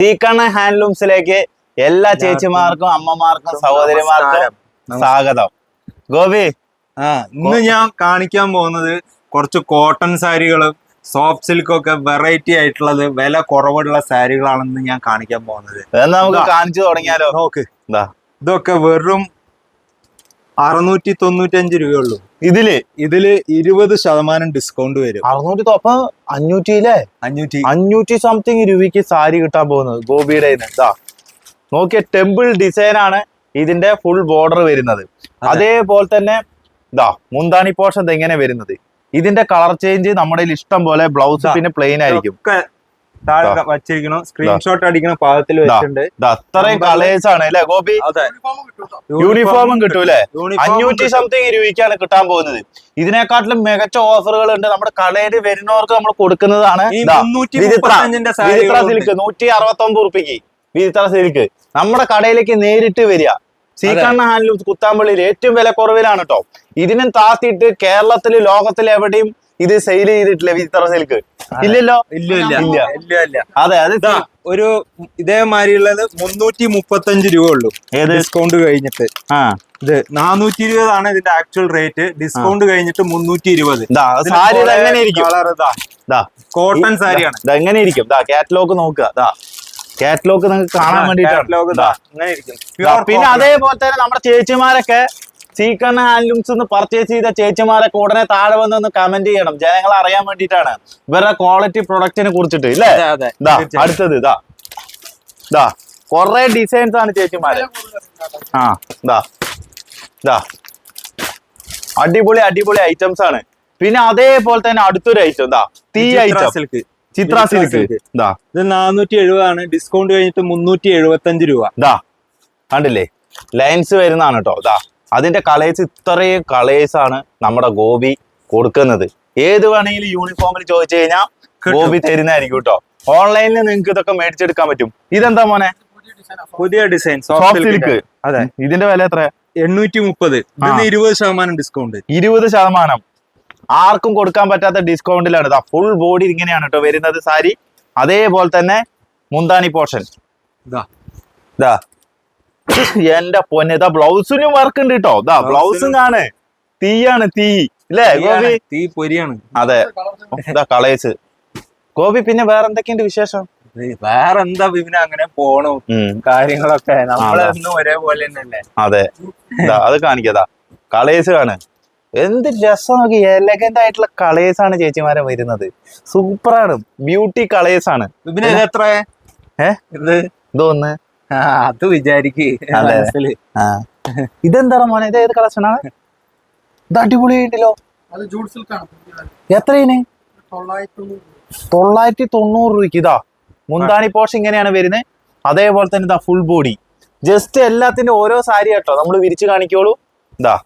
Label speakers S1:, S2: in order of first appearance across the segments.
S1: തീക്കണ്ണ ഹാൻഡ്ലൂംസിലേക്ക് എല്ലാ ചേച്ചിമാർക്കും അമ്മമാർക്കും സഹോദരിമാർക്കും സ്വാഗതം. ഗോപി
S2: ആ ഇന്ന് ഞാൻ കാണിക്കാൻ പോകുന്നത് കുറച്ച് കോട്ടൺ സാരികളും സോഫ്റ്റ് സിൽക്കും ഒക്കെ വെറൈറ്റി ആയിട്ടുള്ളത് വില കുറവുള്ള സാരികളാണെന്ന് ഞാൻ കാണിക്കാൻ പോകുന്നത്.
S1: നമുക്ക് കാണിച്ചു തുടങ്ങിയാലോ?
S2: നോക്ക്.
S1: ഇതാ.
S2: ഇതൊക്കെ വെറും അറുന്നൂറ്റി തൊണ്ണൂറ്റഞ്ച് രൂപയുള്ളൂ
S1: ഇതിൽ
S2: ഇതിൽ ഇരുപത് ശതമാനം ഡിസ്കൗണ്ട് വരും.
S1: അറുന്നൂറ്റി അപ്പൊ അഞ്ഞൂറ്റിയില്ലേ
S2: അഞ്ഞൂറ്റി.
S1: അഞ്ഞൂറ്റി സംതിങ് രൂപയ്ക്ക് സാരി കിട്ടാൻ പോകുന്നത്. ഗോപിയുടെ. ഇതാ നോക്കിയ ടെമ്പിൾ ഡിസൈൻ ആണ് ഇതിന്റെ ഫുൾ ബോർഡർ വരുന്നത്. അതേപോലെ തന്നെ ഇതാ മുന്താണി പോർഷൻ എങ്ങനെ വരുന്നത്? ഇതിന്റെ കളർ ചേഞ്ച് നമ്മുടെ ഇഷ്ടം പോലെ ബ്ലൗസ്. പിന്നെ പ്ലെയിൻ ആയിരിക്കും.
S2: താഴെ. വച്ചിരിക്കണം. സ്ക്രീൻഷോട്ട് അടിക്കണ പാകത്തിൽ വെച്ചിട്ടുണ്ട്.
S1: അത്രയും കളേഴ്സ് ആണ് അല്ലെ ഗോപി? യൂണിഫോമും കിട്ടൂലേ? അഞ്ഞൂറ്റി സംതിങ് രൂപയ്ക്കാണ് കിട്ടാൻ പോകുന്നത്. ഇതിനെക്കാട്ടിലും മികച്ച ഓഫറുകൾ ഉണ്ട് നമ്മുടെ കടയിൽ വരുന്നവർക്ക് നമ്മൾ കൊടുക്കുന്നതാണ് വിചിത്ര. സിൽക്ക് നൂറ്റി അറുപത്തി ഒമ്പത് റുപ്യക്ക് വിചിത്ര സിൽക്ക് നമ്മുടെ കടയിലേക്ക് നേരിട്ട് വരിക. സീക്കണ്ണ ഹാൻഡ്ലൂംസ് കുത്താമ്പള്ളിയിൽ ഏറ്റവും വില കുറവിലാണ് കേട്ടോ. ഇതിനും താത്തിയിട്ട് കേരളത്തിൽ ലോകത്തിൽ എവിടെയും ഇത് സെയിൽ ചെയ്തിട്ടില്ല? വിചിത്ര സിൽക്ക് ഇല്ലല്ലോ?
S2: ഇല്ല ഇല്ല.
S1: അതെ അത്
S2: ഒരു ഇതേമാതിരിയുള്ളത് മുന്നൂറ്റി മുപ്പത്തഞ്ച് രൂപ ഉള്ളൂ ഡിസ്കൗണ്ട് കഴിഞ്ഞിട്ട്.
S1: ആ.
S2: ഇത് നാനൂറ്റി ഇരുപതാണ് ഇതിന്റെ ആക്ച്വൽ റേറ്റ് ഡിസ്കൗണ്ട് കഴിഞ്ഞിട്ട് മുന്നൂറ്റി ഇരുപത്
S1: സാരി
S2: കളർ ഇതാ കോട്ടൺ സാരിയാണ്.
S1: എങ്ങനെ ഇരിക്കും കാറ്റലോഗ് നോക്കുക. കാറ്റലോഗ് നിങ്ങൾക്ക് കാണാൻ വേണ്ടിട്ടാണ്. പിന്നെ അതേപോലെ തന്നെ നമ്മുടെ ചേച്ചിമാരൊക്കെ സീക്കൺ ഹാൻഡ്ലൂംസ് എന്ന് പർച്ചേസ് ചെയ്ത ചേച്ചിമാരൊക്കെ ഉടനെ താഴെ വന്ന് ഒന്ന് കമന്റ് ചെയ്യണം. ജനങ്ങൾ അറിയാൻ വേണ്ടിട്ടാണ് ഇവരുടെ ക്വാളിറ്റി പ്രൊഡക്റ്റിനെ കുറിച്ചിട്ട് ഇല്ലേ? അടുത്തത് ഇതാ ഇതാ കൊറേ ഡിസൈൻസ് ആണ് ചേച്ചിമാര്. ആ ഇതാ ഇതാ അടിപൊളി അടിപൊളി ഐറ്റംസ് ആണ്. പിന്നെ അതേപോലെ തന്നെ അടുത്തൊരു ഐറ്റം ദാ തീ ഐറ്റം
S2: സിൽക്ക്
S1: ചിത്ര സിൽക്ക്. ദാ.
S2: ഇത് നാനൂറ്റി എഴുപതാണ് ഡിസ്കൗണ്ട് കഴിഞ്ഞിട്ട് മുന്നൂറ്റി എഴുപത്തി അഞ്ച് രൂപ.
S1: ദാ കണ്ടില്ലേ? ലൈൻസ് വരുന്നതാണ് കേട്ടോ ദാ. അതിന്റെ കളേഴ്സ് ഇത്രയും കളേഴ്സ് ആണ് നമ്മുടെ ഗോപി കൊടുക്കുന്നത്. ഏത് വേണമെങ്കിലും യൂണിഫോമിൽ ചോദിച്ചു കഴിഞ്ഞാൽ. ഗോപി തരുന്നതായിരിക്കും കേട്ടോ ഓൺലൈനിൽ നിങ്ങൾക്ക് ഇതൊക്കെ മേടിച്ചെടുക്കാൻ പറ്റും. ഇതെന്താ മോനെ?
S2: പുതിയ ഡിസൈൻ
S1: സോഫ്റ്റ് സിൽക്ക്
S2: അതെ.
S1: ഇതിന്റെ വില എത്ര
S2: എണ്ണൂറ്റി മുപ്പത് ഇരുപത് ശതമാനം ഡിസ്കൗണ്ട്
S1: ഇരുപത് ശതമാനം. ആർക്കും കൊടുക്കാൻ പറ്റാത്ത ഡിസ്കൗണ്ടിലാണ് ഇതാ ഫുൾ ബോഡി ഇങ്ങനെയാണ് കേട്ടോ വരുന്നത് സാരി. അതേപോലെ തന്നെ മുന്താണി പോർഷൻ
S2: ഇതാ
S1: ഇതാ എന്റെ പൊന്നെ ഇതാ ബ്ലൗസിനും വർക്ക് ഉണ്ട് കേട്ടോ ഇതാ ബ്ലൗസും കാണേ തീയാണ് തീ. അല്ലേ ഗോപി?
S2: തീ പൊരിയാണ്.
S1: അതെ. ഇതാ കളേഴ്സ് ഗോപി പിന്നെ വേറെ എന്തൊക്കെയുണ്ട് വിശേഷം?
S2: വേറെ എന്താ പിന്നെ അങ്ങനെ പോണു. കാര്യങ്ങളൊക്കെ നമ്മളെന്നും. ഒരേപോലെ തന്നെയല്ലേ?
S1: അതെ. അത് കാണിക്കതാ കളേഴ്സ് ആണ് എന്ത് രസം നോക്കി എലഗന്റ് ആയിട്ടുള്ള കളേഴ്സ് ആണ് ചേച്ചിമാരെ വരുന്നത്. സൂപ്പറാണ്. ബ്യൂട്ടി കളേഴ്സ് ആണ്
S2: പിന്നെ ഇത് എത്ര
S1: ഏ?
S2: ഇത്
S1: ഇതൊന്ന്.
S2: അത് വിചാരിക്ക്
S1: ഇതെന്താണ് മോനെ? ഇത് ഏത് കളക്ഷനാണ് ഇത് അടിപൊളിയായിട്ടല്ലോ എത്രയിന്
S3: തൊള്ളായിരത്തി തൊണ്ണൂറ്
S1: രൂപയ്ക്ക്. ഇതാ മുന്താണി പോഷ് ഇങ്ങനെയാണ് വരുന്നത്. അതേപോലെ തന്നെ ഇതാ ഫുൾ ബോഡി ജസ്റ്റ് എല്ലാത്തിന്റെ ഓരോ സാരി കേട്ടോ. നമ്മൾ വിരിച്ചു കാണിക്കോളൂ ഇതാ.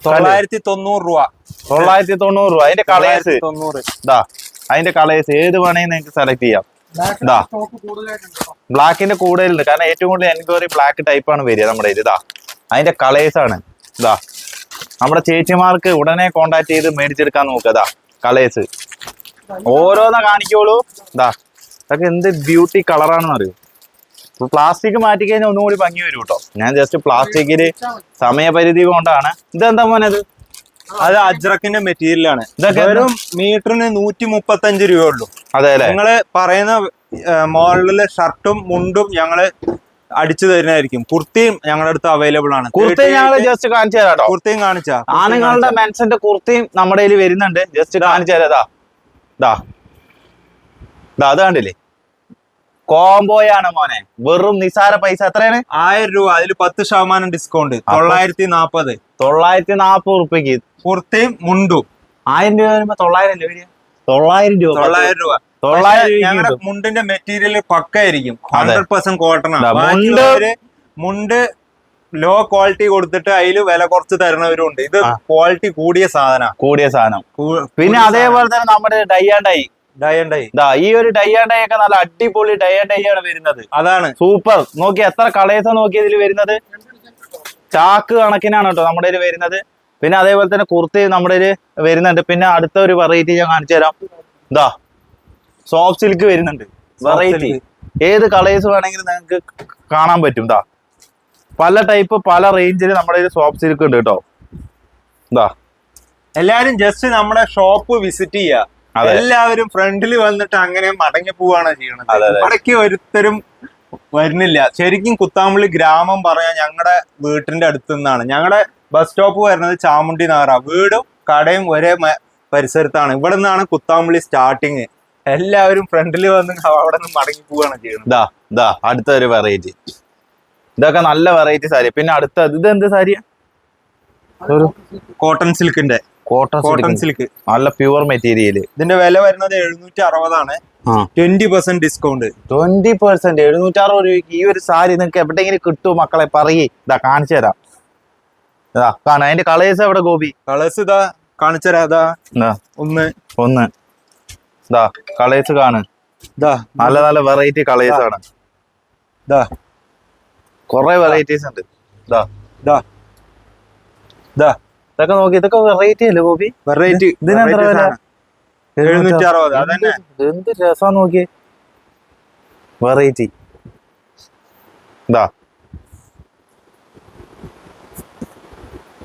S2: തൊള്ളായിരത്തി തൊണ്ണൂറ് രൂപ.
S1: തൊള്ളായിരത്തി തൊണ്ണൂറ് രൂപ. അതിന്റെ കളേഴ്സ്
S2: തൊണ്ണൂറ്.
S1: ഇതാ അതിന്റെ കളേഴ്സ് ഏത് വേണേ നിങ്ങൾക്ക് സെലക്ട് ചെയ്യാം. ബ്ലാക്കിന്റെ കൂടുതലുണ്ട് കാരണം ഏറ്റവും കൂടുതൽ എൻക്വയറി ബ്ലാക്ക് ടൈപ്പ് ആണ് വരിക നമ്മുടെ ഇത് ഇതാ അതിന്റെ കളേഴ്സ് ആണ്. ഇതാ നമ്മുടെ ചേച്ചിമാർക്ക് ഉടനെ കോണ്ടാക്ട് ചെയ്ത് മേടിച്ചെടുക്കാൻ നോക്കുക. ഇതാ കളേഴ്സ് ഓരോന്ന കാണിക്കോളൂ ഇതാ ഇതൊക്കെ എന്ത് ബ്യൂട്ടി കളറാണെന്ന് അറിയൂ? പ്ലാസ്റ്റിക് മാറ്റി കഴിഞ്ഞാൽ ഒന്നുകൂടി ഭംഗി വരും കേട്ടോ. ഞാൻ ജസ്റ്റ് പ്ലാസ്റ്റിക്കിൽ സമയപരിധി കൊണ്ടാണ്. ഇതെന്താ മോനത്?
S2: അത് അജ്രക്കിന്റെ മെറ്റീരിയൽ ആണ്. വെറും മീറ്ററിന് നൂറ്റി മുപ്പത്തഞ്ച് രൂപ ഉള്ളൂ
S1: അതെ അല്ലേ?
S2: നിങ്ങൾ പറയുന്ന മോഡലിലെ ഷർട്ടും മുണ്ടും ഞങ്ങൾ അടിച്ചു തരുന്നതായിരിക്കും. കുർത്തിയും ഞങ്ങളുടെ അടുത്ത് അവൈലബിൾ ആണ്.
S1: കുർത്തി ഞങ്ങൾ ജസ്റ്റ് കാണിച്ചു തരാം കേട്ടോ
S2: കുർത്തിയും കാണിച്ചാ.
S1: ആണുങ്ങളുടെ മെൻസിന്റെ കുർത്തിയും നമ്മുടെ കയ്യിൽ വരുന്നുണ്ട്. ജസ്റ്റ് കാണിച്ചു തരാതാ ദാ. ദാ അത് കണ്ടില്ലേ? കോംബോയാണ് മോനെ. വെറും നിസാര പൈസ. എത്രയാണ്?
S2: ആയിരം രൂപ. അതിൽ പത്ത് ശതമാനം ഡിസ്കൗണ്ട് തൊള്ളായിരത്തി നാപ്പത്.
S1: തൊള്ളായിരത്തി നാപ്പത് റുപ്യക്ക്
S2: കുർത്തയും മുണ്ടും.
S1: ആയിരം രൂപ വരുമ്പോ തൊള്ളായിരം അല്ലേ വരിക? തൊള്ളായിരം രൂപ.
S2: തൊള്ളായിരം രൂപ.
S1: തൊള്ളായിരം രൂപയ്ക്ക്
S2: ഞങ്ങളുടെ
S1: കിട്ടും.
S2: മുണ്ടിന്റെ മെറ്റീരിയൽ പക്കായിരിക്കും ഹൺഡ്രഡ് പെർസെന്റ് കോട്ടൺ
S1: ദാ, മുണ്ട്
S2: മുണ്ട് ലോ ക്വാളിറ്റി കൊടുത്തിട്ട് അതിൽ വില കുറച്ച് തരണവരുണ്ട് ഇത്
S1: ആ.
S2: ക്വാളിറ്റി കൂടിയ സാധന.
S1: കൂടിയ സാധനം. പിന്നെ അതേപോലെ തന്നെ നമ്മുടെ dye and dye
S2: dye and dye
S1: ഇതാ ഈ ഒരു ഡൈ ആൻഡ് ഡൈ ഒക്കെ നല്ല അടിപൊളി ഡൈ ആൻഡ് ഡൈ ആണ് വരുന്നത്.
S2: അതാണ്.
S1: സൂപ്പർ നോക്കി എത്ര കളേഴ്സ് നോക്കി ഇതിൽ വരുന്നത്? ചാക്ക് കണക്കിനാണ് കേട്ടോ നമ്മുടെ ഇതിൽ വരുന്നത്. പിന്നെ അതേപോലെ തന്നെ കുർത്തി നമ്മുടെ വരുന്നുണ്ട്. പിന്നെ അടുത്ത ഒരു വെറൈറ്റി ഞാൻ കാണിച്ചു തരാം. ഇതാ സോഫ്റ്റ് സിൽക്ക് വരുന്നുണ്ട്. വെറൈറ്റി ഏത് കളേഴ്സ് വേണമെങ്കിലും നിങ്ങൾക്ക് കാണാൻ പറ്റും. ഇതാ പല ടൈപ്പ് പല റേഞ്ചിൽ നമ്മുടെ സോഫ്റ്റ് സിൽക്ക് ഉണ്ട് കേട്ടോ. ഇതാ
S2: എല്ലാരും ജസ്റ്റ് നമ്മുടെ ഷോപ്പ് വിസിറ്റ് ചെയ്യുക. എല്ലാവരും ഫ്രണ്ടിൽ വന്നിട്ട് അങ്ങനെ മടങ്ങി പോവാണ് ചെയ്യണത്. ഇടയ്ക്ക്. ഒരുത്തരും വരുന്നില്ല. ശരിക്കും കുത്താമ്പള്ളി ഗ്രാമം പറയാൻ ഞങ്ങളുടെ വീട്ടിന്റെ അടുത്തു നിന്നാണ് ഞങ്ങളുടെ ബസ് സ്റ്റോപ്പ് വരുന്നത് ചാമുണ്ടി നഗറ വീടും കടയും ഒരേ പരിസരത്താണ്. ഇവിടെ നിന്നാണ് കുത്താമ്പള്ളി സ്റ്റാർട്ടിങ് എല്ലാവരും ഫ്രണ്ടിൽ വന്ന് അവിടെ നിന്ന് മടങ്ങി പോവാണ് ചെയ്യുന്നത്
S1: ഇതാ ഇതാ അടുത്ത ഒരു വെറൈറ്റി ഇതൊക്കെ നല്ല വെറൈറ്റി സാരി പിന്നെ അടുത്ത ഇത് എന്ത് സാരിയാ?
S2: കോട്ടൺ സിൽക്കിന്റെ
S1: കോട്ടൺ
S2: കോട്ടൺ
S1: സിൽക്ക് നല്ല പ്യുവർ മെറ്റീരിയൽ
S2: ഇതിന്റെ വില വരുന്നത് എഴുന്നൂറ്റി അറുപതാണ് twenty percent discount
S1: twenty percent എഴുന്നൂറ്റി അറുപത് രൂപയ്ക്ക് ഈ ഒരു സാരി നിങ്ങൾക്ക് എവിടെയെങ്കിലും കിട്ടുമോ മക്കളെ പറയേ. ഇതാ കാണിച്ചു തരാം. ഇതാ കാണാം. അതിന്റെ കളേഴ്സ് എവിടെ ഗോപി?
S2: കളേഴ്സ് ഇതാ കാണിച്ചു തരാം.
S1: ഇതാ
S2: ഒന്ന്.
S1: ഒന്ന്. ഇതാ കളേഴ്സ് കാണ്.
S2: ഇതാ.
S1: നല്ല നല്ല വെറൈറ്റി കളേഴ്സ് ആണ്
S2: ഇതാ.
S1: കുറെ വെറൈറ്റീസ് ഉണ്ട്. ഇതാ.
S2: ഇതാ. ഇതാ.
S1: ഇതൊക്കെ നോക്കി ഇതൊക്കെ വെറൈറ്റി അല്ലേ ഗോപി?
S2: വെറൈറ്റി
S1: ഇതിനെത്ര വില?
S2: എഴുന്നൂറ്റി അറുപത് അതന്നെ.
S1: എന്ത് രസാ നോക്കിയേ. വെറൈറ്റി ഇതാ.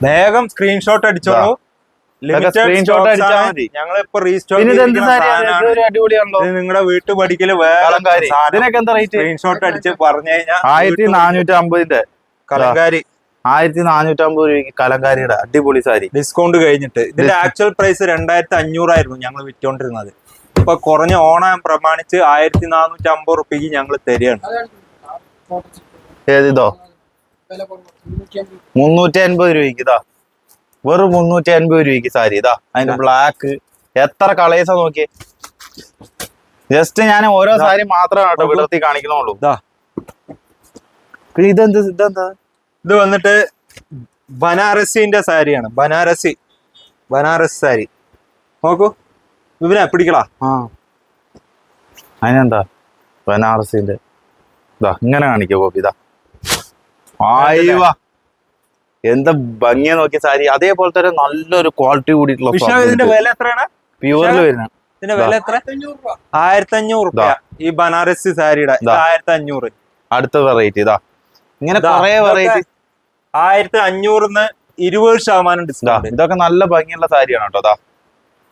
S2: വേഗം സ്ക്രീൻഷോട്ട് അടിച്ചോളൂ. നിങ്ങളുടെ വീട്ടു പഠിക്കൽ വേറെ സ്ക്രീൻഷോട്ട് അടിച്ച് പറഞ്ഞു കഴിഞ്ഞാൽ
S1: ആയിരത്തി നാനൂറ്റി അമ്പതിന്റെ
S2: കലങ്കാരി
S1: ആയിരത്തി നാനൂറ്റി അമ്പത് രൂപയ്ക്ക് കലങ്കാരിയുടെ അടിപൊളി സാരി.
S2: ഡിസ്കൗണ്ട് കഴിഞ്ഞിട്ട്. ഇതിന്റെ ആക്ച്വൽ പ്രൈസ് രണ്ടായിരത്തി അഞ്ഞൂറായിരുന്നു ഞങ്ങൾ വിറ്റോണ്ടിരുന്നത്. ഇപ്പൊ കുറഞ്ഞ ഓണം പ്രമാണിച്ച് ആയിരത്തി നാനൂറ്റി അമ്പത് റുപ്യക്ക് ഞങ്ങൾ തരികയാണ്.
S1: ഏതിതോ
S3: മുന്നൂറ്റി
S1: അൻപത് രൂപയ്ക്ക് ഇതാ. വെറും മുന്നൂറ്റി അൻപത് രൂപയ്ക്ക് സാരി ഇതാ. അതിന്റെ ബ്ലാക്ക് എത്ര കളേഴ്സാ നോക്കിയേ. ജസ്റ്റ് ഞാൻ ഓരോ സാരി മാത്രമാണ് കേട്ടോ വിടർത്തി പിന്നെ ഇതെന്ത് ഇതെന്താ?
S2: ഇത് വന്നിട്ട് ബനാറസിന്റെ സാരിയാണ്. ബനാറസി. ബനാറസ് സാരി. നോക്കൂ. ഇവനെ പിടിക്കടാ.
S1: ആ. അതിനെന്താ? ബനാറസിന്റെ. ഇതാ ഇങ്ങനെ കാണിക്കോ കോപ്പി ഇതാ ആയിവാ. എന്താ ഭംഗിയ നോക്കിയ സാരി. അതേപോലെ തന്നെ നല്ലൊരു ക്വാളിറ്റി കൂടിയിട്ടുള്ള
S2: ഇതിന്റെ വില എത്രയാണ്?
S1: പ്യുവറിൽ വരുന്ന
S2: ഇതിന്റെ വില എത്ര? ആയിരത്തി അഞ്ഞൂറ് ഈ ബനാറസി സാരിയുടെ ആയിരത്തി അഞ്ഞൂറ്
S1: അടുത്ത വെറൈറ്റി ഇതാ ഇങ്ങനെ കൊറേ വെറൈറ്റി
S2: ആയിരത്തി അഞ്ഞൂറിന്ന് ഇരുപത് ശതമാനം ഡിസ്കൗണ്ട്
S1: ഇതൊക്കെ നല്ല ഭംഗിയുള്ള സാരിയാണ് കേട്ടോ ദാ.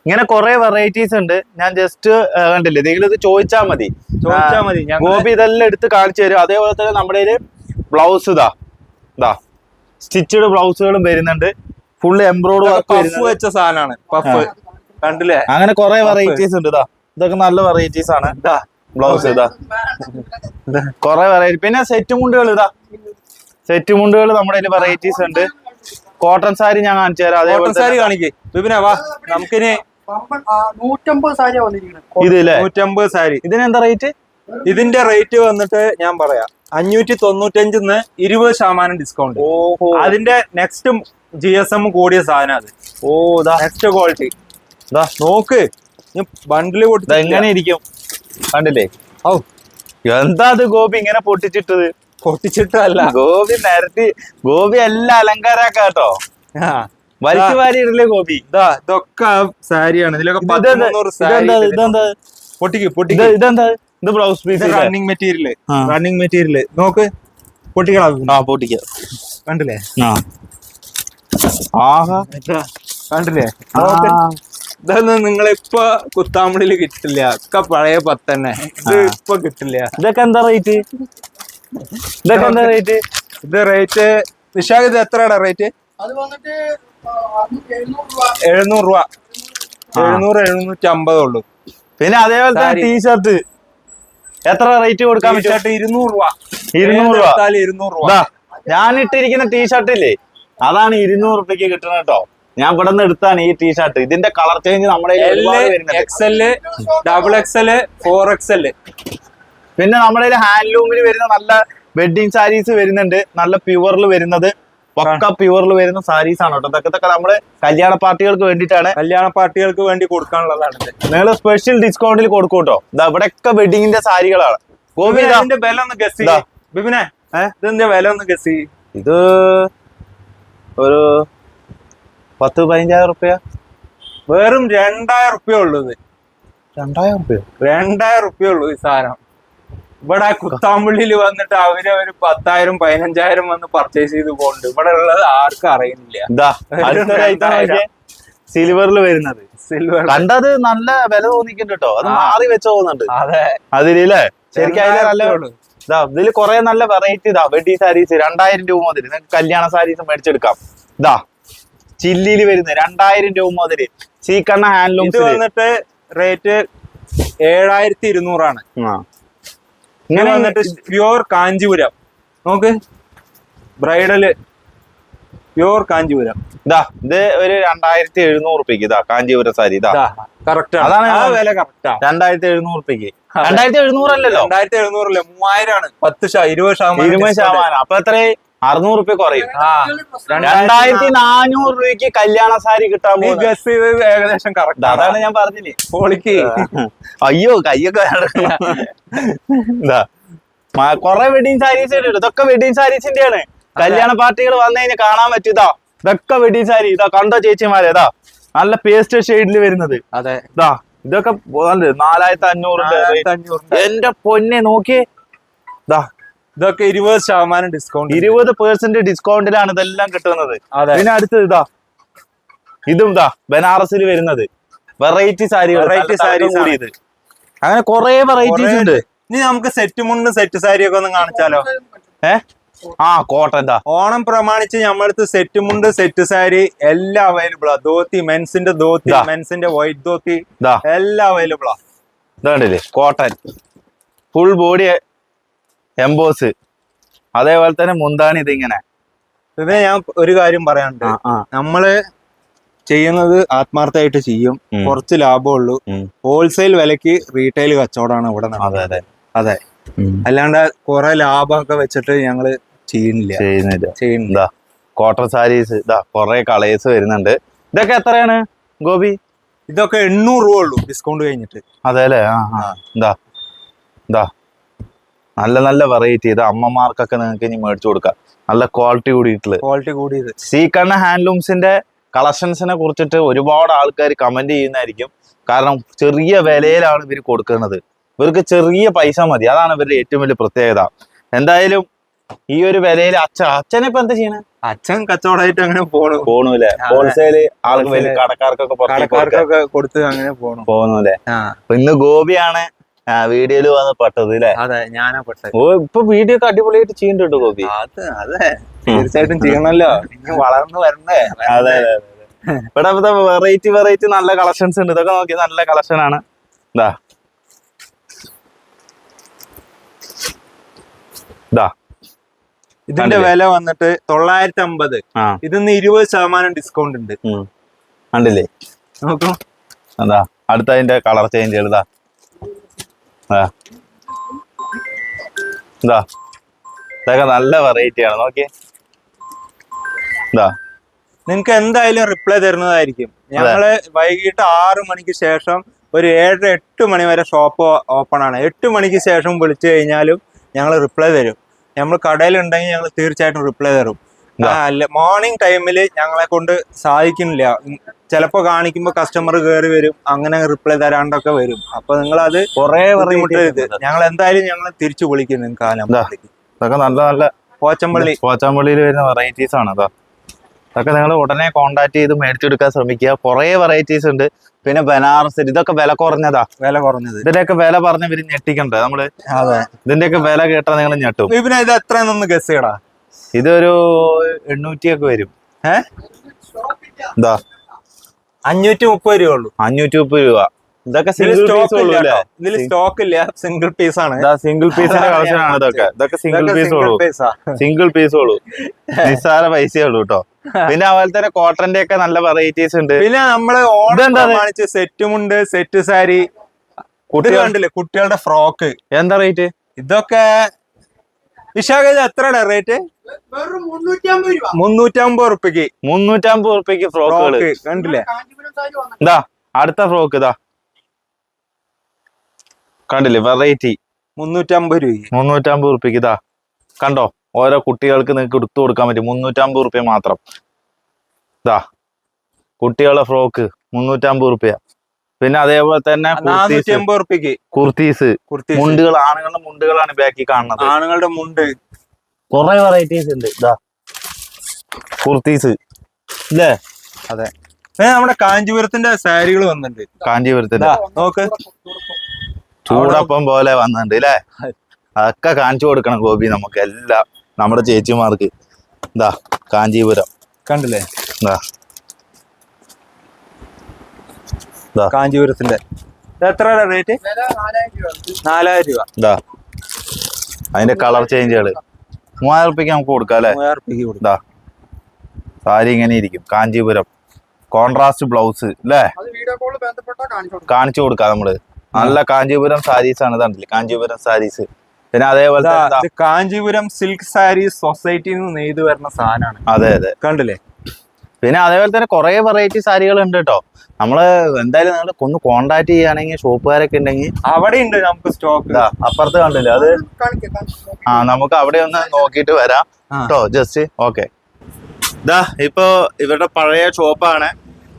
S1: ഇങ്ങനെ കുറെ വെറൈറ്റീസ് ഉണ്ട്. ഞാൻ ജസ്റ്റ് കണ്ടില്ലേ? നിങ്ങൾ ഇത് ചോദിച്ചാ മതി.
S2: ചോദിച്ചാ മതി.
S1: ഗോപി ഇതെല്ലാം എടുത്ത് കാണിച്ചു തരും. അതേപോലെ തന്നെ നമ്മുടെ ബ്ലൗസ് ഇതാ. ഇതാ സ്റ്റിച്ചഡ് ബ്ലൗസുകളും വരുന്നുണ്ട്. ഫുൾ എംബ്രോയ്ഡ് വർക്ക്
S2: പഫ് വെച്ച സാധനമാണ്. പഫ് കണ്ടില്ലേ?
S1: അങ്ങനെ കുറെ വെറൈറ്റീസ് ഉണ്ട് ഇതാ ഇതൊക്കെ നല്ല വെറൈറ്റീസ് ആണ്
S2: ഇതാ
S1: ബ്ലൗസ് ഇതാ കുറെ വെറൈറ്റി പിന്നെ സെറ്റ് മുണ്ടുകൾ ഇതാ സെറ്റ് മുണ്ടുകൾ നമ്മുടെ കയ്യിൽ വെറൈറ്റീസ് ഉണ്ട്. കോട്ടൺ സാരി ഞാൻ കാണിച്ചു തരാം. അതേപോലെ
S2: കോട്ടൺ സാരി കാണിക്കേ. വിപിനെ വാ നമുക്കിനി
S3: നൂറ്റമ്പത്
S2: സാരി
S1: ഇതിനെന്താ റേറ്റ്
S2: ഇതിന്റെ റേറ്റ് വന്നിട്ട് ഞാൻ പറയാം. അഞ്ഞൂറ്റി തൊണ്ണൂറ്റഞ്ചിന്ന് ഇരുപത് ശതമാനം ഡിസ്കൗണ്ട്
S1: ഓഹോ.
S2: അതിന്റെ നെക്സ്റ്റ് ജി എസ് എം കൂടിയ സാധനം അത്.
S1: ഓ ഇതാ
S2: നെക്സ്റ്റ് ക്വാളിറ്റി
S1: ഇതാ
S2: നോക്ക്. ബണ്ടിൽ
S1: പൊട്ടി
S2: കൊടുത്ത
S1: എങ്ങനെ ഇരിക്കും. കണ്ടില്ലേ?
S2: ഔ
S1: എന്താ അത് ഗോപി ഇങ്ങനെ പൊട്ടിച്ചിട്ടത്?
S2: പൊട്ടിച്ചിട്ടല്ല
S1: ഗോപി നിരത്തി ഗോപി എല്ലാം അലങ്കാരാക്ക കേട്ടോ. വലിച്ചു വാരി ഇടല്ലേ ഗോപി?
S2: ഇതാ ഇതൊക്കെ സാരിയാണ്. ഇതിലൊക്കെ പൊട്ടിക്ക് പൊട്ടിക്ക്.
S1: ഇതെന്താ? ഇത് blouse piece
S2: running material. Running material നോക്ക് പൊട്ടിക്കളാ
S1: ആ പൊട്ടിക്ക.
S2: കണ്ടില്ലേ?
S1: ആഹാ.
S2: കണ്ടില്ലേ. ഇതൊന്നും നിങ്ങളിപ്പൊ കുത്താമ്പളിൽ കിട്ടില്ല. ഒക്കെ പഴയ പത്തന്നെ. ഇത്. ഇപ്പൊ കിട്ടില്ല.
S1: ഇതൊക്കെ എന്താ റേറ്റ്? ഇതൊക്കെ എന്താ റേറ്റ്
S2: ഇത് റേറ്റ് നിഷാഖ് ഇത് എത്രയാടാ റേറ്റ്
S3: എഴുന്നൂറ് രൂപ.
S2: എഴുന്നൂറ് എഴുന്നൂറ്റി അമ്പതേ ഉള്ളൂ.
S1: പിന്നെ അതേപോലെ തന്നെ ടീഷർട്ട് എത്ര റേറ്റ് കൊടുക്കാൻ പറ്റും?
S2: ടീഷർട്ട് ഇരുന്നൂറ് രൂപ.
S1: ഇരുന്നൂറ് രൂപ.
S2: ഇരുന്നൂറ് രൂപ.
S1: ഞാൻ ഇട്ടിരിക്കുന്ന ടീഷർട്ട് ഇല്ലേ? അതാണ് ഇരുന്നൂറ് റുപ്യക്ക് കിട്ടണ കേട്ടോ ഞാൻ ഇവിടെ നിന്ന് എടുത്താണ് ഈ ടീഷർട്ട് ഇതിന്റെ കളർ ചേഞ്ച് നമ്മുടെ
S2: double X L four X L
S1: പിന്നെ നമ്മുടെ കയ്യിൽ ഹാൻഡ്ലൂമിൽ വരുന്ന നല്ല വെഡിങ് സാരീസ് വരുന്നുണ്ട്. നല്ല പ്യുവറിൽ വരുന്നത്. പക്ക പ്യുവറിൽ വരുന്ന സാരീസ് ആണ് കേട്ടോ. ഇതൊക്കെ ഇതൊക്കെ നമ്മുടെ കല്യാണ പാർട്ടികൾക്ക് വേണ്ടിയിട്ടാണ്.
S2: കല്യാണ പാർട്ടികൾക്ക് വേണ്ടി കൊടുക്കാനുള്ളതാണ്.
S1: നിങ്ങൾ സ്പെഷ്യൽ ഡിസ്കൗണ്ടിൽ കൊടുക്കും കേട്ടോ. ഇതാ ഇവിടെയൊക്കെ വെഡിങ്ങിന്റെ സാരികളാണ്.
S2: വില ഒന്ന് ഗസ്
S1: ഇതാ.
S2: ബിബിനെ ഇതിന്റെ വില ഒന്ന് ഗസ്
S1: ഇത് ഒരു പത്ത് പതിനഞ്ചായിരം റുപ്യ.
S2: വെറും രണ്ടായിരം റുപ്യ ഉള്ളത്
S1: രണ്ടായിരം റുപ്യ.
S2: രണ്ടായിരം റുപ്യ ഉള്ളൂ ഈ സാധനം. ഇവിടെ കുത്താമ്പള്ളിയിൽ വന്നിട്ട് അവർ ഒരു പത്തായിരം പതിനഞ്ചായിരം വന്ന് പർച്ചേസ് ചെയ്ത് പോകുന്നുണ്ട് ഇവിടെ ഉള്ളത് ആർക്കും അറിയുന്നില്ല.
S1: സിൽവറിൽ വരുന്നത്.
S2: സിൽവർ
S1: കണ്ടത് നല്ല വില തോന്നിക്കുന്നുണ്ട് കേട്ടോ അത്. മാറി വെച്ച് പോകുന്നുണ്ട്.
S2: അതെ.
S1: അതിലേ ശരിക്കും അതിൽ നല്ല. ഇതാ ഇതിൽ കുറെ നല്ല വെറൈറ്റി ഇതാ. വെഡ്ഡിങ് സാരീസ് രണ്ടായിരം രൂപ മുതൽ നിങ്ങൾക്ക് കല്യാണ സാരീസ് മേടിച്ചെടുക്കാം. ഇതാ ചില്ലിയിൽ വരുന്നത് രണ്ടായിരം രൂപ മുതൽ സീക്കണ്ണ ഹാൻഡ്ലൂംസ്
S2: വന്നിട്ട് റേറ്റ് ഏഴായിരത്തി ഇരുന്നൂറാണ്. ഇങ്ങനെ വന്നിട്ട് പ്യൂർ കാഞ്ചിപുരം. നോക്ക്. ബ്രൈഡൽ. പ്യൂർ കാഞ്ചിപുരം.
S1: ഇതാ ഇത് ഒരു രണ്ടായിരത്തി എഴുന്നൂറ് റുപ്യക്ക് ഇതാ കാഞ്ചിപുരം സാരി. ഇതാ
S2: കറക്റ്റ്
S1: അതാണ്
S2: ആ വില കറക്റ്റാ
S1: രണ്ടായിരത്തി എഴുന്നൂറ് റുപ്യക്ക്
S2: രണ്ടായിരത്തി
S1: രണ്ടായിരത്തി എഴുന്നൂറല്ലല്ലോ.
S2: രണ്ടായിരത്തി എഴുന്നൂറിൽ മൂവായിരം ആണ്. പത്ത് ഇരുപത് ശതമാനം
S1: ഇരുപത് ശതമാനം. അപ്പൊ എത്ര അറുന്നൂറ് റുപ്യ കുറയും. രണ്ടായിരത്തി നാനൂറ് രൂപയ്ക്ക് കല്യാണ സാരി കിട്ടാൻ
S2: ഗസ് ചെയ്തത് ഏകദേശം കറക്റ്റ്
S1: അതാണ് ഞാൻ പറഞ്ഞില്ലേ.
S2: പൊളിക്ക്.
S1: അയ്യോ കയ്യൊക്കെ എന്താ കൊറേ വെഡിങ് സാരീസ് ഇതൊക്കെ വെഡിങ് സാരീസിന്റെ ആണ് കല്യാണ പാർട്ടികൾ വന്നു കഴിഞ്ഞാൽ കാണാൻ പറ്റിയതാ ഇതൊക്കെ വെഡിങ് സാരി ഇതാ കണ്ടോ ചേച്ചിമാരെ? ഇതാ നല്ല പേസ്റ്റ് ഷെയ്ഡിൽ വരുന്നത്.
S2: അതെ.
S1: ഇതാ ഇതൊക്കെ നാലായിരത്തി അഞ്ഞൂറിന്റെ. എന്റെ പൊന്നെ നോക്കിയേ. ഇതാ
S2: ഇതൊക്കെ ഇരുപത് ശതമാനം ഡിസ്കൗണ്ട്
S1: ഇരുപത് പേഴ്സെന്റ് ഡിസ്കൗണ്ടിലാണ് ഇതെല്ലാം കിട്ടുന്നത്. പിന്നെ അടുത്തത് ഇതാ. ഇതും ഇതാ ബനാറസിൽ വരുന്നത്. വെറൈറ്റി
S2: സാരി വെറൈറ്റി സാരി
S1: കൂടിയത്. അങ്ങനെ കുറെ വെറൈറ്റീസ് ഉണ്ട്.
S2: ഇനി നമുക്ക് സെറ്റ് മുണ്ട് സെറ്റ് സാരി ഒക്കെ ഒന്ന് കാണിച്ചാലോ?
S1: ഏ? ആ കോട്ടൻ എന്താ
S2: ഓണം പ്രമാണിച്ച് നമ്മളടുത്ത് സെറ്റ് മുണ്ട് സെറ്റ് സാരി എല്ലാം അവൈലബിൾ ആ. ധോത്തി മെൻസിന്റെ ധോത്തി. മെൻസിന്റെ വൈറ്റ് ധോത്തി എല്ലാം അവൈലബിൾ ആ.
S1: ഇതാണ്ടില്ലേ കോട്ടൺ. ഫുൾ ബോഡി എംബോസ് അതേപോലെ തന്നെ മുന്താണി ഇതിങ്ങനെ.
S2: പിന്നെ ഞാൻ ഒരു കാര്യം പറയാനുണ്ട്. നമ്മൾ ചെയ്യുന്നത് ആത്മാർത്ഥമായിട്ട് ചെയ്യും. കുറച്ച് ലാഭമുള്ളൂ. ഹോൾസെയിൽ വിലക്ക് റീറ്റെയിൽ കച്ചവടമാണ് ഇവിടെ.
S1: അതെ
S2: അല്ലാണ്ട് കുറെ ലാഭമൊക്കെ വെച്ചിട്ട് ഞങ്ങൾ ചെയ്യുന്നില്ല.
S1: ചെയ്യുന്നില്ല.
S2: ചെയ്യുന്നില്ല.
S1: ഇതാ കോട്ടൺ സാരീസ് ഇതാ കുറെ കളേഴ്സ് വരുന്നുണ്ട്. ഇതൊക്കെ എത്രയാണ് ഗോപി?
S2: ഇതൊക്കെ എണ്ണൂറ് രൂപ ഉള്ളൂ ഡിസ്കൗണ്ട് കഴിഞ്ഞിട്ട്.
S1: അതെ അല്ലേ? ആ ആ. ഇതാ ഇതാ നല്ല നല്ല വെറൈറ്റി ഇത് അമ്മമാർക്കൊക്കെ നിങ്ങൾക്ക് ഇനി മേടിച്ചു കൊടുക്കാം. നല്ല ക്വാളിറ്റി കൂടിയിട്ടുള്ള
S2: ക്വാളിറ്റി കൂടിയത്.
S1: സീക്കണ്ണ ഹാൻഡ്ലൂംസിന്റെ കളക്ഷൻസിനെ കുറിച്ചിട്ട് ഒരുപാട് ആൾക്കാർ കമന്റ് ചെയ്യുന്നതായിരിക്കും. കാരണം ചെറിയ വിലയിലാണ് ഇവർ കൊടുക്കുന്നത്. ഇവർക്ക് ചെറിയ പൈസ മതി. അതാണ് ഇവരുടെ ഏറ്റവും വലിയ പ്രത്യേകത. എന്തായാലും ഈ ഒരു വിലയിൽ അച്ഛൻ അച്ഛനിപ്പോ എന്താ ചെയ്യണേ?
S2: അച്ഛൻ കച്ചവടമായിട്ട് അങ്ങനെ പോണു.
S1: പോണൂല്ലേ
S2: അതെ.
S1: ഹോൾസെയിൽ ആൾക്ക് വലിയ. കടക്കാർക്കൊക്കെ
S2: കടക്കാർക്കൊക്കെ കൊടുത്ത് അങ്ങനെ പോണു.
S1: അപ്പൊ ഇന്ന് ഗോപിയാണ് വീഡിയോയിൽ വന്ന് പെട്ടത് അല്ലേ
S2: അതെ ഞാനാ പെട്ടത്.
S1: ഓ ഇപ്പൊ വീഡിയോ ഒക്കെ അടിപൊളിയായിട്ട് ചെയ്യണ്ടോ ഗോപി.
S2: അത് അതെ. തീർച്ചയായിട്ടും ചെയ്യണല്ലോ. വളർന്നു വരണ്ടേ?
S1: അതെ അതെ. ഇവിടെ വെറൈറ്റി വെറൈറ്റി നല്ല കളക്ഷൻസ് ഉണ്ട്. ഇതൊക്കെ നോക്കി നല്ല കളക്ഷൻ ആണ്. ഇതാ ഇതാ
S2: ഇതിന്റെ വില വന്നിട്ട് തൊള്ളായിരത്തി അമ്പത് ഇതിന്ന് ഇരുപത് ശതമാനം ഡിസ്കൗണ്ട് ഉണ്ട്.
S1: കണ്ടില്ലേ?
S2: നോക്കൂ.
S1: അതാ അടുത്ത അതിന്റെ കളർ ചേഞ്ച് ആ ഇതാ. ഇതൊക്കെ നല്ല വെറൈറ്റി ആണ്. നോക്കി. ഇതാ.
S2: നിങ്ങക്ക് എന്തായാലും റിപ്ലൈ തരുന്നതായിരിക്കും. ഞങ്ങൾ വൈകിട്ട് ആറു മണിക്ക് ശേഷം ഒരു ഏഴര എട്ട് മണി വരെ ഷോപ്പ് ഓപ്പൺ ആണ്. എട്ട് മണിക്ക് ശേഷം വിളിച്ചു കഴിഞ്ഞാലും ഞങ്ങൾ റിപ്ലൈ തരും. നമ്മൾ കടയിലുണ്ടെങ്കിൽ ഞങ്ങൾ തീർച്ചയായിട്ടും റിപ്ലൈ തരും. മോർണിംഗ് ടൈമിൽ ഞങ്ങളെ കൊണ്ട് സാധിക്കുന്നില്ല. ചിലപ്പോൾ കാണിക്കുമ്പോൾ കസ്റ്റമർ കയറി വരും അങ്ങനെ റിപ്ലൈ തരാണ്ടൊക്കെ വരും. അപ്പൊ നിങ്ങൾ അത്
S1: കുറെ
S2: ബുദ്ധിമുട്ടരുത് ഞങ്ങൾ എന്തായാലും ഞങ്ങൾ തിരിച്ചു വിളിക്കും നിങ്ങൾക്ക് ആ നമ്പറിലേക്ക്
S1: ഇതൊക്കെ നല്ല നല്ല
S2: പോച്ചമ്പള്ളി.
S1: പോച്ചമ്പള്ളിയിൽ വരുന്ന വെറൈറ്റീസ് ആണ് അതാ ഇതൊക്കെ നിങ്ങൾ ഉടനെ കോണ്ടാക്ട് ചെയ്ത് മേടിച്ചെടുക്കാൻ ശ്രമിക്കുക. കുറേ വെറൈറ്റീസ് ഉണ്ട്. പിന്നെ ബനാറസ് ഇതൊക്കെ വില കുറഞ്ഞതാ.
S2: വില കുറഞ്ഞത്.
S1: ഇതിന്റെയൊക്കെ വില പറഞ്ഞ ഇവർ ഞെട്ടിക്കണ്ടേ നമ്മൾ?
S2: അതെ.
S1: ഇതിന്റെയൊക്കെ വില കേട്ടാ നിങ്ങൾ ഞെട്ടും.
S2: പിന്നെ ഇത് എത്രയെന്നൊന്ന് ഗസ് ചെയ്യടാ.
S1: ഇതൊരു എണ്ണൂറ്റിയൊക്കെ വരും.
S2: ഏഹ്
S1: ഇതാ
S2: അഞ്ഞൂറ്റി മുപ്പത് രൂപ. ഉള്ളൂ
S1: അഞ്ഞൂറ്റി മുപ്പത് രൂപ ഇതൊക്കെ സിംഗിൾ പീസ്
S2: സ്റ്റോക്ക് ഇതിൽ സ്റ്റോക്ക് ഇല്ല. സിംഗിൾ പീസ് ആണ്.
S1: സിംഗിൾ പീസിന്റെ
S2: കളക്ഷനാണ്
S1: കളക്ഷൻ
S2: ഞാൻ
S1: ആണ് ഇതൊക്കെ. ഇതൊക്കെ സിംഗിൾ പീസ് ഉള്ളൂ. സിംഗിൾ പീസ് ഉള്ളൂ. നിസ്സാര പൈസയേ ഉള്ളൂ കേട്ടോ. പിന്നെ അതുപോലെ തന്നെ കോട്ടന്റെ ഒക്കെ നല്ല വെറൈറ്റീസ് ഉണ്ട്.
S2: പിന്നെ
S1: നമ്മൾ സെറ്റും
S2: ഉണ്ട്. സെറ്റുമുണ്ട് സെറ്റ് സാരി കുട്ടികൾ കണ്ടില്ലേ? കുട്ടികളുടെ ഫ്രോക്ക്
S1: എന്താ റേറ്റ്
S2: ഇതൊക്കെ വിശാഖ ഇത് എത്രയുടെ റേറ്റ് മുന്നൂറ്റമ്പത് ഉറുപ്പിക്ക്.
S1: മുന്നൂറ്റമ്പത് ഉറുപ്പിക്ക് ഫ്രോക്കുകൾ.
S2: കണ്ടില്ലേ?
S3: എന്താ
S1: ഇതാ അടുത്ത ഫ്രോക്ക് ഇതാ. കണ്ടില്ലേ വെറൈറ്റി
S2: മുന്നൂറ്റമ്പത് രൂപ.
S1: മുന്നൂറ്റമ്പത് ഉറുപ്പിക്ക് ഇതാ. കണ്ടോ ഓരോ കുട്ടികൾക്ക് നിങ്ങൾക്ക് എടുത്തു കൊടുക്കാൻ പറ്റും. മുന്നൂറ്റമ്പത് ഉറുപ്പ്യ മാത്രം. ഇതാ കുട്ടികളുടെ ഫ്രോക്ക് മുന്നൂറ്റമ്പത് ഉറുപ്പ്യ. പിന്നെ അതേപോലെ തന്നെ കുർത്തീസ്. കുർത്തീസ്. മുണ്ടുകൾ ആണുങ്ങളുടെ മുണ്ടുകളാണ് ബാക്കി കാണുന്നത്.
S2: ആണുങ്ങളുടെ മുണ്ട്.
S1: കുറെ വെറൈറ്റീസ് ഉണ്ട്. ഇതാ കുർത്തീസ്. ഇല്ലേ?
S2: അതെ. ഏ, നമ്മുടെ കാഞ്ചീപുരത്തിന്റെ സാരികൾ വന്നിട്ടുണ്ട്.
S1: കാഞ്ചീപുരത്തിന്റെ.
S2: നോക്ക്.
S1: ചൂടപ്പം പോലെ വന്നിട്ടുണ്ട് ഇല്ലേ? അതൊക്കെ കാണിച്ചു കൊടുക്കണം ഗോപി നമുക്ക് എല്ലാം നമ്മുടെ ചേച്ചിമാർക്ക്. ഇതാ കാഞ്ചീപുരം.
S2: കണ്ടില്ലേ?
S1: ഇതാ.
S2: കാഞ്ചീപുരത്തിന്റെ എത്ര റേറ്റ്
S3: നാലായിരം രൂപ.
S2: നാലായിരം രൂപ.
S1: ഇതാ അതിന്റെ കളർ ചേഞ്ചുകൾ മൂവായിരം റുപ്യക്ക് നമുക്ക് കൊടുക്കാം അല്ലേ?
S2: മൂവായിരം റുപ്യക്ക് കൊടുക്കും.
S1: സാരി ഇങ്ങനെ ഇരിക്കും. കാഞ്ചീപുരം. കോൺട്രാസ്റ്റ് ബ്ലൗസ് അല്ലേ
S3: കാണിച്ചു കൊടുക്കും
S1: നമ്മൾ. നല്ല കാഞ്ചീപുരം സാരീസ് ആണ് കണ്ടില്ലേ കാഞ്ചീപുരം സാരീസ് പിന്നെ അതേപോലെ
S2: കാഞ്ചീപുരം സിൽക്ക് സാരീസ് സൊസൈറ്റിയിൽ നിന്ന് നെയ്ത് വരുന്ന സാധനമാണ്.
S1: അതെ അതെ.
S2: കണ്ടില്ലേ?
S1: പിന്നെ അതേപോലെ തന്നെ കുറേ വെറൈറ്റി സാരികൾ ഉണ്ട് കേട്ടോ നമ്മൾ എന്തായാലും നിങ്ങൾ ഒന്ന് കോണ്ടാക്ട് ചെയ്യുകയാണെങ്കിൽ ഷോപ്പുകാരൊക്കെ ഉണ്ടെങ്കിൽ
S2: അവിടെ ഉണ്ട് നമുക്ക് സ്റ്റോക്ക്
S1: അപ്പുറത്ത് കണ്ടില്ല? അത്. ആ നമുക്ക് അവിടെ ഒന്ന് നോക്കിയിട്ട് വരാം. കേട്ടോ ജസ്റ്റ് ഓക്കെ ഇതാ ഇപ്പോ ഇവരുടെ പഴയ ഷോപ്പാണ്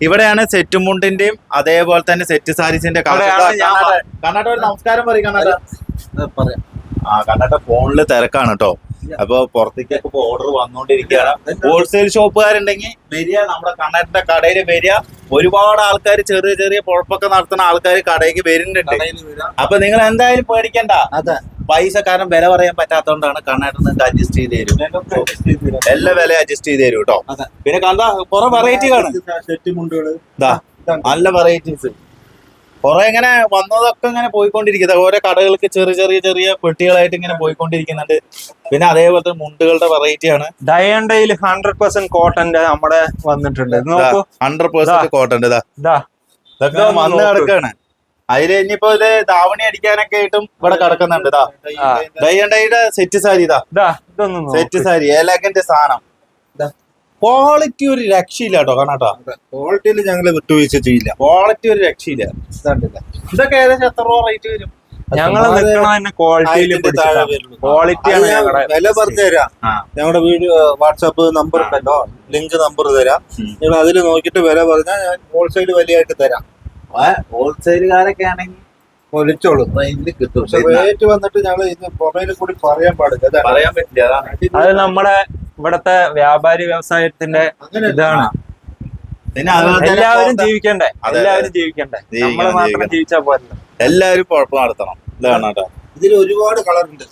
S1: ഇവിടെയാണ് സെറ്റ് മുണ്ടിന്റെയും അതേപോലെ തന്നെ സെറ്റ് സാരീസിന്റെ കണ്ണാട്ടോ നമസ്കാരം പറയും കണ്ണാട്ട. ആ കണ്ണാട്ട ഫോണിൽ തിരക്കാണ് കേട്ടോ അപ്പൊ പുറത്തേക്കൊക്കെ ഇപ്പൊ ഓർഡർ വന്നോണ്ടിരിക്കുകയാണ്. ഹോൾസെയിൽ ഷോപ്പുകാരുണ്ടെങ്കിൽ വരിക. നമ്മുടെ കണ്ണാട്ടിന്റെ കടയിൽ വരിക. ഒരുപാട് ആൾക്കാർ ചെറിയ ചെറിയ പുഴപ്പൊക്കെ നടത്തുന്ന ആൾക്കാർ കടയിലേക്ക് വരുന്നുണ്ട്. അപ്പൊ നിങ്ങൾ എന്തായാലും പേടിക്കണ്ട.
S4: അതെ.
S1: പൈസ കാരണം വില പറയാൻ പറ്റാത്തതുകൊണ്ടാണ് കണ്ണാട്ട് നിങ്ങൾക്ക് അഡ്ജസ്റ്റ് ചെയ്ത് തരും. എല്ലാ വില അഡ്ജസ്റ്റ് ചെയ്ത് തരും കേട്ടോ. പിന്നെ കണ്ടാ കുറെ വെറൈറ്റി കാണും. നല്ല വെറൈറ്റീസ് കുറെ ഇങ്ങനെ വന്നതൊക്കെ ഇങ്ങനെ പോയിക്കൊണ്ടിരിക്കുന്നത് ഓരോ കടകൾക്ക് ചെറിയ ചെറിയ ചെറിയ പെട്ടികളായിട്ട് ഇങ്ങനെ പോയിക്കൊണ്ടിരിക്കുന്നുണ്ട്. പിന്നെ അതേപോലത്തെ മുണ്ടുകളുടെ വെറൈറ്റി ആണ്.
S2: ഡയണ്ടയിൽ ഹൺഡ്രഡ് പെർസെന്റ് കോട്ടന്റെ നമ്മുടെ വന്നിട്ടുണ്ട്.
S1: ഹൺഡ്രഡ് പെർസെന്റ് കോട്ടന്റെ ഇതാ
S2: ഇതാ
S1: ഇതൊക്കെ വന്ന്. കിടക്കാണ്. അതിൽ ഇനിയിപ്പോ ഇത് ധാവണി അടിക്കാനൊക്കെ ആയിട്ടും ഇവിടെ കിടക്കുന്നുണ്ട്. ഇതാ. ഡൈയുടെ സെറ്റ് സാരി ഇതാ. സെറ്റ് സാരി ഏലാക്കന്റെ സാധനം. ക്വാളിറ്റി ഒരു രക്ഷയില്ല കേട്ടോ കാണാട്ടോ.
S4: ക്വാളിറ്റിയിൽ ഞങ്ങൾ വിട്ടുവീഴ്ച ചെയ്യില്ല.
S1: ക്വാളിറ്റി ഒരു രക്ഷയില്ല.
S4: ഇതാണ്ടില്ല.
S1: ഇതൊക്കെ ഏകദേശം എത്ര രൂപ റേറ്റ് വരും?
S4: ഞങ്ങൾ
S2: നിൽക്കണ ക്വാളിറ്റിയിൽ. ക്വാളിറ്റിയാണ്
S4: വില പറഞ്ഞു തരാം. ഞങ്ങളുടെ വീഡിയോ വാട്സാപ്പ് നമ്പർ ഉണ്ടല്ലോ. ലിങ്ക് നമ്പർ തരാം. നിങ്ങൾ അതിൽ നോക്കിട്ട് വില പറഞ്ഞാൽ ഞാൻ ഹോൾസെയിൽ വിലയായിട്ട് തരാം.
S1: ഹോൾസെയിലുകാരൊക്കെ ആണെങ്കിൽ
S4: പൊളിച്ചോളൂ
S1: റേഞ്ചിൽ കിട്ടും.
S4: റേറ്റ് വന്നിട്ട് ഞങ്ങൾ ഇത് പുറമേലും കൂടി പറയാൻ പാടില്ല.
S1: പറയാൻ പറ്റില്ല
S2: അത് നമ്മുടെ ഇവിടത്തെ വ്യാപാരി വ്യവസായത്തിന്റെ ഇതാണ്. എല്ലാവരും ജീവിക്കണ്ടേ? എല്ലാവരും ജീവിക്കണ്ടേ?
S1: ജീവിക്കണം,
S2: നമ്മൾ മാത്രം. ജീവിച്ചാ പോരല്ലോ.
S1: എല്ലാവരും കുഴപ്പം നടത്തണം. ഇതാണ് കേട്ടോ.
S4: ഇതിൽ ഒരുപാട്
S1: കളറുണ്ട്.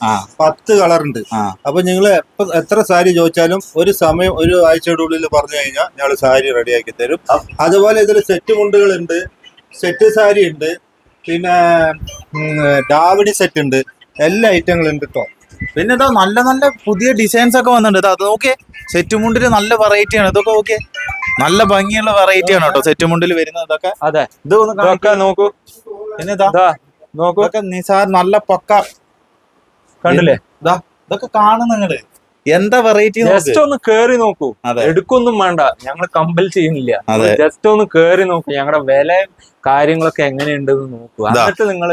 S4: പത്ത്
S1: കളറുണ്ട്.
S4: അപ്പൊ നിങ്ങൾ എപ്പ എത്ര സാരി ചോദിച്ചാലും ഒരു സമയം ഒരു ആഴ്ചയുടെ ഉള്ളിൽ പറഞ്ഞു കഴിഞ്ഞാൽ ഞങ്ങൾ സാരി റെഡിയാക്കി തരും. അതുപോലെ ഇതിൽ സെറ്റ് മുണ്ടുകൾ ഉണ്ട് സെറ്റ് സാരി ഉണ്ട് പിന്നെ ഡാവിഡി ഡാവണി സെറ്റ് ഉണ്ട്. എല്ലാ ഐറ്റങ്ങളും ഉണ്ട് കേട്ടോ
S1: പിന്നെ ഇതാ നല്ല നല്ല പുതിയ ഡിസൈൻസ് ഒക്കെ വന്നിട്ടുണ്ട്. അത് നോക്കിയേ. സെറ്റ് മുണ്ടിൽ നല്ല വെറൈറ്റി ആണ്. ഇതൊക്കെ ഓക്കെ നല്ല ഭംഗിയുള്ള വെറൈറ്റി ആണ് കേട്ടോ സെറ്റ് മുണ്ടിൽ വരുന്നത്. ഇതൊക്കെ
S2: അതെ.
S1: ഇത് ഒന്ന്
S2: നോക്കൂ.
S1: പിന്നെ ഇതാ
S2: നോക്കൂ.
S1: നിസാർ നല്ല പക്ക.
S2: കണ്ടില്ലേ?
S1: ഇതാ ഇതൊക്കെ കാണും നിങ്ങൾ എന്താ വെറൈറ്റി
S2: ജസ്റ്റ് ഒന്ന് കേറി നോക്കൂ. എടുക്കൊന്നും വേണ്ട. ഞങ്ങൾ കമ്പൽ ചെയ്യുന്നില്ല. ജസ്റ്റ് ഒന്ന് കേറി നോക്കൂ. ഞങ്ങളുടെ വില കാര്യങ്ങളൊക്കെ എങ്ങനെയുണ്ടെന്ന് നോക്കൂ. എന്നിട്ട് നിങ്ങൾ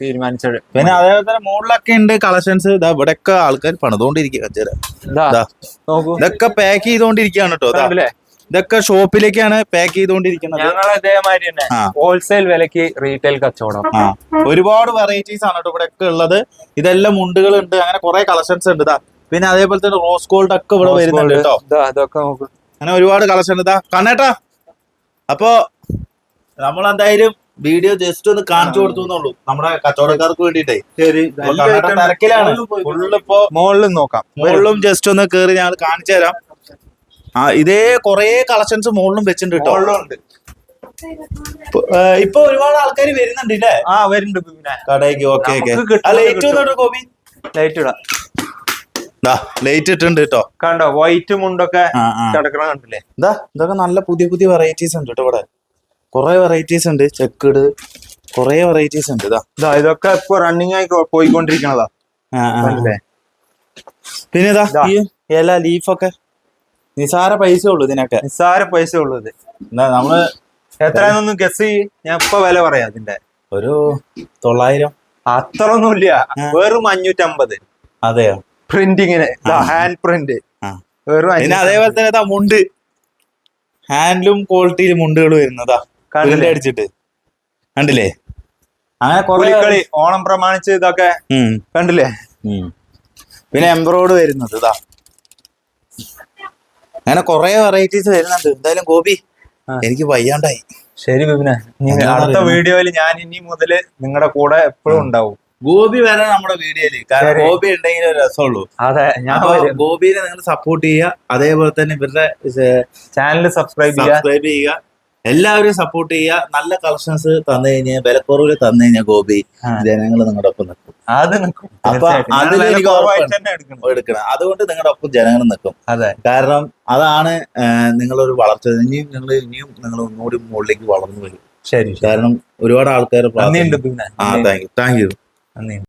S2: തീരുമാനിച്ചത്
S1: പിന്നെ അതേപോലെ തന്നെ മുകളിലൊക്കെ ഉണ്ട് കളക്ഷൻസ്. ഇതാ ഇവിടെയൊക്കെ ആൾക്കാർ പണിതുകൊണ്ടിരിക്കുക ഇതൊക്കെ പാക്ക് ചെയ്തുകൊണ്ടിരിക്കുകയാണ് കേട്ടോ ഇതൊക്കെ ഷോപ്പിലേക്കാണ് പാക്ക് ചെയ്തുകൊണ്ടിരിക്കുന്നത്
S2: ഞങ്ങൾ ഇതേമാതിരി തന്നെ ഹോൾസെയിൽ വിലക്ക് റീറ്റെയിൽ കച്ചവടം.
S1: ഒരുപാട് വെറൈറ്റീസ് ആണ് കേട്ടോ ഇവിടെ ഒക്കെ ഉള്ളത്. ഇതെല്ലാം മുണ്ടുകൾ ഉണ്ട് അങ്ങനെ കുറെ കളക്ഷൻസ് ഉണ്ട്. ഇതാ പിന്നെ അതേപോലെ തന്നെ റോസ് ഗോൾഡ് ഒക്കെ ഇവിടെ വരുന്നുണ്ട് കേട്ടോ
S2: ഇതാ നോക്കൂ.
S1: അങ്ങനെ ഒരുപാട് കളക്ഷൻ ഇതാ കണ്ണേട്ടാ. അപ്പോ നമ്മൾ എന്തായാലും വീഡിയോ ജസ്റ്റ് ഒന്ന് കാണിച്ചു കൊടുത്തു എന്നുള്ളൂ. നമ്മുടെ കച്ചവടക്കാർക്ക് വേണ്ടിട്ടേ
S4: ശരി.
S1: തിരക്കിലാണ്. ഫുള്ളിപ്പോ
S2: മുകളിലും നോക്കാം.
S1: മുകളിലും ജസ്റ്റ് ഒന്ന് കേറി ഞാൻ കാണിച്ചു തരാം. ആ ഇതേ കൊറേ കളക്ഷൻസ് മുകളിലും വെച്ചിട്ടുണ്ട് കേട്ടോ ഇപ്പൊ, ഇപ്പൊ ഒരുപാട് ആൾക്കാർ വരുന്നുണ്ട് ഇല്ലേ?
S2: ആ വരുന്നുണ്ട് പിന്നെ
S1: കടയ്ക്ക് ഓക്കെ ഓക്കെ. ലൈറ്റ്. വന്നോട്ടോ കോപി
S2: ലൈറ്റ് ഇടാം.
S1: ലൈറ്റ് ഇട്ടുണ്ട് കേട്ടോ
S2: കണ്ടോ വൈറ്റ് മുണ്ടൊക്കെ കിടക്കണ കണ്ടില്ലേ?
S1: എന്താ ഇതൊക്കെ നല്ല പുതിയ പുതിയ വെറൈറ്റീസ് ഉണ്ട് കേട്ടോ ഇവിടെ. കുറെ വെറൈറ്റീസ് ഉണ്ട്. ചെക്കിട് കുറെ വെറൈറ്റീസ് ഉണ്ട്. ഇതാ.
S2: ഇതാ ഇതൊക്കെ ഇപ്പൊ റണ്ണിങ് ആയി പോയിക്കൊണ്ടിരിക്കണതാ.
S1: പിന്നെ ഇതാ ഇല ലീഫൊക്കെ നിസാര പൈസ ഉള്ളു ഇതിനൊക്കെ.
S2: നിസാര പൈസ ഉള്ളു ഇത്.
S1: എന്താ നമ്മൾ
S2: എത്രയാണെന്നൊന്നും ഗസ് ചെയ്യ്. ഞാൻ ഇപ്പൊ വില പറയാം അതിന്റെ.
S1: ഒരു തൊള്ളായിരം.
S2: അത്ര ഒന്നും
S1: ഇല്ല
S2: വെറും അഞ്ഞൂറ്റമ്പത്.
S1: അതെയോ?
S2: പ്രിന്റിങ്ങിന്. Hand print. വെറും
S1: പിന്നെ
S2: 550.
S1: അതേപോലെ തന്നെ മുണ്ട്. ഹാൻഡിലും ക്വാളിറ്റിയിൽ മുണ്ടുകൾ വരുന്നതാ. അടിച്ചിട്ട്. കണ്ടില്ലേ? അങ്ങനെ
S2: പുലിക്കളി ഓണം പ്രമാണിച്ച് ഇതൊക്കെ കണ്ടില്ലേ?
S1: പിന്നെ എംബ്രോയിഡ് വരുന്നത് ഇതാ. അങ്ങനെ കുറെ വെറൈറ്റീസ് വരുന്നുണ്ട്. എന്തായാലും ഗോപി എനിക്ക് വയ്യാണ്ടായി.
S2: ശരി ബിബിനെ അടുത്ത വീഡിയോയിൽ ഞാൻ ഇനി മുതൽ നിങ്ങളുടെ കൂടെ എപ്പോഴും ഉണ്ടാവും.
S1: ഗോപി വരെ നമ്മുടെ വീഡിയോയിൽ. കാരണം. ഗോപി ഉണ്ടെങ്കിൽ ഒരു രസമുള്ളൂ.
S2: അതെ ഞാൻ
S1: ഗോപിനെ നിങ്ങൾ സപ്പോർട്ട് ചെയ്യുക. അതേപോലെ തന്നെ ഇവരുടെ
S2: ചാനൽ സബ്സ്ക്രൈബ് ചെയ്യുക.
S1: സബ്സ്ക്രൈബ് ചെയ്യുക. എല്ലാവരും സപ്പോർട്ട് ചെയ്യുക. നല്ല കളക്ഷൻസ് തന്നു കഴിഞ്ഞാൽ വിലക്കുറവിൽ തന്നു കഴിഞ്ഞാൽ ഗോപി. ജനങ്ങൾ നിങ്ങളുടെ ഒപ്പം നിൽക്കും.
S2: അത് നിൽക്കും
S1: അപ്പൊ.
S2: തന്നെ എടുക്കണം.
S1: അതുകൊണ്ട് നിങ്ങളുടെ ഒപ്പം ജനങ്ങൾ നിൽക്കും.
S2: അതെ.
S1: കാരണം അതാണ് നിങ്ങളൊരു വളർച്ച. ഇനിയും നിങ്ങൾ ഇനിയും നിങ്ങൾ ഒന്നുകൂടി മുകളിലേക്ക് വളർന്നു വരും.
S2: ശരി.
S1: കാരണം ഒരുപാട് ആൾക്കാർ താങ്ക് യു. Thank you.